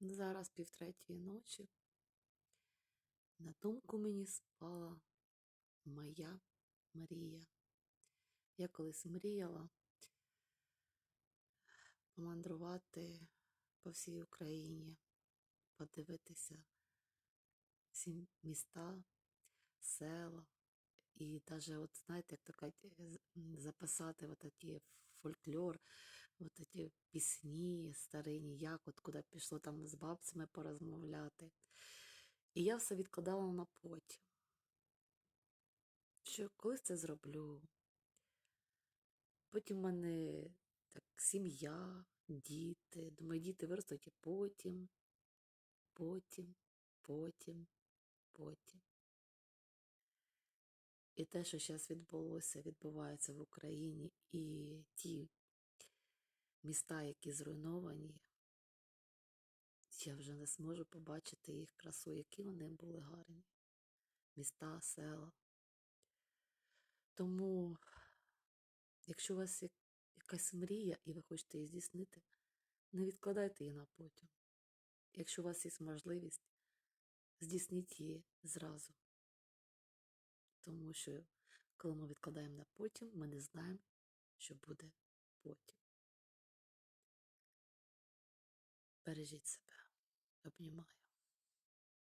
Зараз півтретьої ночі. На думку мені спала моя мрія. Я колись мріяла помандрувати по всій Україні, подивитися всі міста, села. І навіть, от знаєте, як то кажуть, записати от ті фольклор, от ті пісні старинні, як от куди пішло там з бабцями порозмовляти. І я все відкладала на потім. Що колись це зроблю. Потім в мене так сім'я, діти. Думаю, діти виростуть і потім, потім, потім, потім. І те, що зараз відбулося, відбувається в Україні, і ті міста, які зруйновані, я вже не зможу побачити їх красу, які вони були гарні. Міста, села. Тому, якщо у вас якась мрія і ви хочете її здійснити, не відкладайте її на потім. Якщо у вас є можливість, здійсніть її зразу. Тому що, коли ми відкладаємо на потім, ми не знаємо, що буде потім. Бережіть себе. Обнімаю.